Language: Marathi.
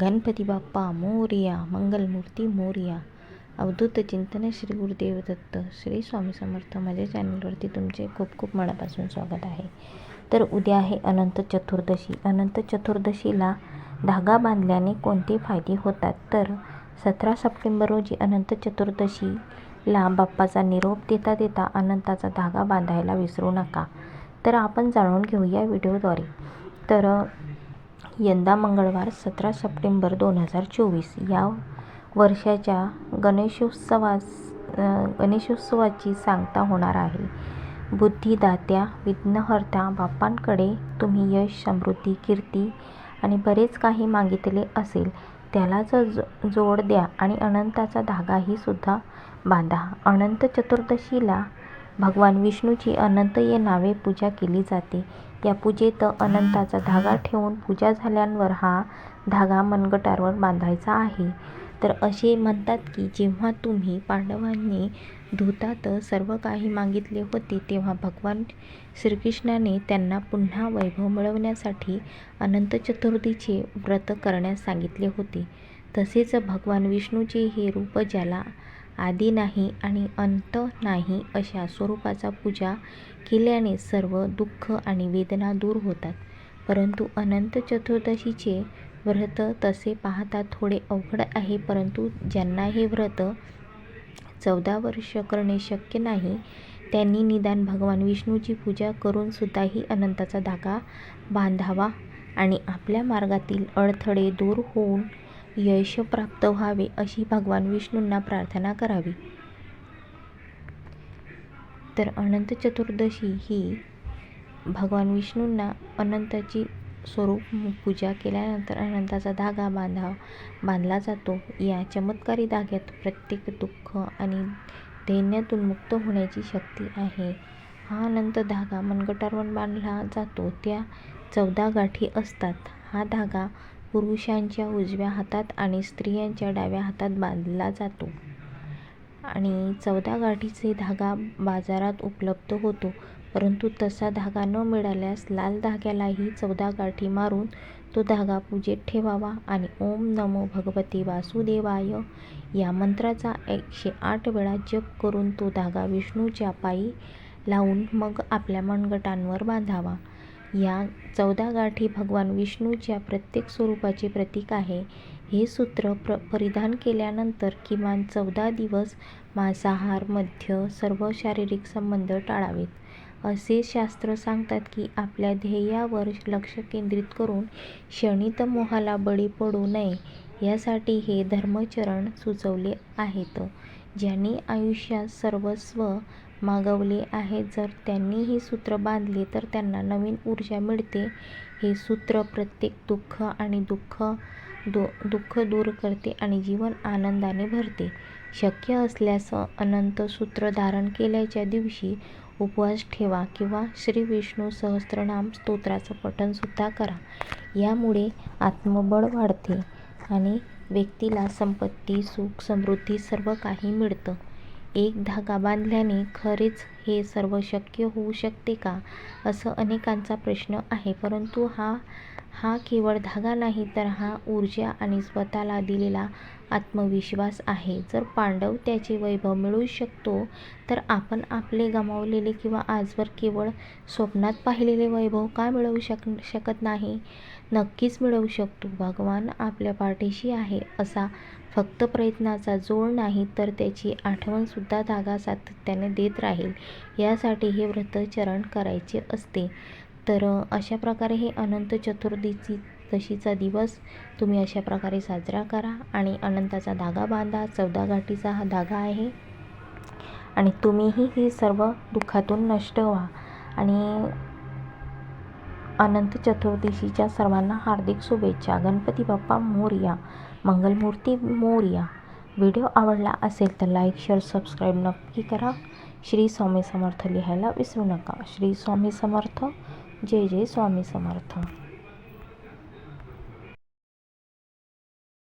गणपती बाप्पा मोरिया मंगलमूर्ती मोर्या अवधूत चिंतन श्री गुरुदेव दत्त श्री स्वामी समर्थ माझ्या चॅनलवरती तुमचे खूप खूप मनापासून स्वागत आहे. तर उद्या आहे अनंत चतुर्दशी. अनंत चतुर्दशीला धागा बांधल्याने कोणते फायदे होतात? तर सतरा सप्टेंबर रोजी अनंत चतुर्दशीला बाप्पाचा निरोप देता देता अनंताचा धागा बांधायला विसरू नका. तर आपण जाणून घेऊया व्हिडिओद्वारे. तर यंदा मंगळवार सतरा सप्टेंबर दोन हजार चोवीस. या वर्षाच्या गणेशोत्सवास गणेशोत्सवाची सांगता होणार आहे. बुद्धिदात्या विघ्नहर्त्या बाप्पांकडे तुम्ही यश समृद्धी कीर्ती आणि बरेच काही मागितले असेल. त्यालाच जो जोड द्या आणि अनंताचा धागाही सुद्धा बांधा. अनंत चतुर्दशीला भगवान विष्णूची अनंत ये नावे पूजा केली जाते. या पूजेत अनंताचा धागा ठेवून पूजा झाल्यावर हा धागा मनगटावर बांधायचा आहे. तर असे म्हणतात की जेव्हा तुम्ही पांडवांनी धुतात सर्व काही मागितले होते तेव्हा भगवान श्रीकृष्णाने त्यांना पुन्हा वैभव मिळवण्यासाठी अनंत चतुर्थीचे व्रत करण्यास सांगितले होते. तसेच भगवान विष्णूचे हे रूप ज्याला आदी नाही आणि अंत नाही अशा स्वरूपाचा पूजा केल्याने सर्व दुःख आणि वेदना दूर होतात. परंतु अनंत चतुर्दशीचे व्रत तसे पाहता थोडे अवघड आहे परंतु ज्यांना हे व्रत चौदा वर्ष करणे शक्य नाही त्यांनी निदान भगवान विष्णूची पूजा करून सुद्धाही अनंताचा धागा बांधावा आणि आपल्या मार्गातील अडथळे दूर होऊन यश प्राप्त व्हावे अशी भगवान विष्णूंना प्रार्थना करावी. तर अनंत चतुर्दशी ही भगवान विष्णूंना अनंताची स्वरूप पूजा केल्यानंतर अनंताचा धागा बांधा बांधला जातो. या चमत्कारी धाग्यात प्रत्येक दुःख आणि दैन्यातून मुक्त होण्याची शक्ती आहे. हा अनंत धागा मनगटावर बांधला जातो. त्या चौदा गाठी असतात. हा धागा पुरुषांच्या उजव्या हातात आणि स्त्रियांच्या डाव्या हातात बांधला जातो. आणि चौदा गाठीचे धागा बाजारात उपलब्ध होतो परंतु तसा धागा न मिळाल्यास लाल धाग्यालाही चौदा गाठी मारून तो धागा पूजेत ठेवावा आणि ओम नमो भगवते वासुदेवाय या मंत्राचा एकशे आठ वेळा जप करून तो धागा विष्णूच्या पायी लावून मग आपल्या मनगटांवर बांधावा. या चौदा गाठी भगवान विष्णूच्या प्रत्येक स्वरूपाचे प्रतीक आहे. हे सूत्र प्र परिधान केल्यानंतर किमान चौदा दिवस मांसाहार मध्य सर्व शारीरिक संबंध टाळावेत. असे शास्त्र सांगतात की आपल्या ध्येयावर लक्ष केंद्रित करून क्षणित मोहाला बळी पडू नये यासाठी हे धर्मचरण सुचवले आहेत ज्यांनी आयुष्यात सर्वस्व मागवले आहे. जर त्यांनी हे सूत्र बांधले तर त्यांना नवीन ऊर्जा मिळते. हे सूत्र प्रत्येक दुःख आणि दुःख दु दुःख दूर करते आणि जीवन आनंदाने भरते. शक्य असल्यास अनंत सूत्र धारण केल्याच्या दिवशी उपवास ठेवा किंवा श्री विष्णू सहस्त्रनाम स्तोत्राचं पठणसुद्धा करा. यामुळे आत्मबळ वाढते आणि व्यक्तीला संपत्ती सुख समृद्धी सर्व काही मिळतं. एक धागा बांधल्याने खरेच हे सर्व शक्य होऊ शकते का? असं अनेकांचा प्रश्न आहे. परंतु हा हा केवळ धागा नाही तर हा ऊर्जा आणि स्वतःला दिलेला आत्मविश्वास आहे. जर पांडव त्याचे वैभव मिळवू शकतो तर आपण आपले गमावलेले किंवा आजवर केवळ स्वप्नात पाहिलेले वैभव का मिळवू शक शकत नाही? नक्कीच मिळवू शकतो. भगवान आपल्या पाठीशी आहे असा फक्त प्रयत्नाचा जोड नाही तर त्याची आठवणसुद्धा धागा सातत्याने देत राहील. यासाठी हे व्रतचरण करायचे असते. तर अशा प्रकारे हे अनंत चतुर्दशी दशीचा दिवस तुम्ही अशा प्रकारे साजरा करा आणि अनंताचा धागा बांधा चौदा गाठीचा हा धागा आहे. आणि तुम्हीही हे सर्व दुःखातून नष्ट व्हा आणि अनंत चतुर्दशीच्या सर्वांना हार्दिक शुभेच्छा. गणपती बाप्पा मोरया मंगलमूर्ती मोरया. व्हिडिओ आवडला असेल तर लाईक शेअर सबस्क्राईब नक्की करा. श्री स्वामी समर्थ लिहायला विसरू नका. श्री स्वामी समर्थ जय जय स्वामी समर्थ.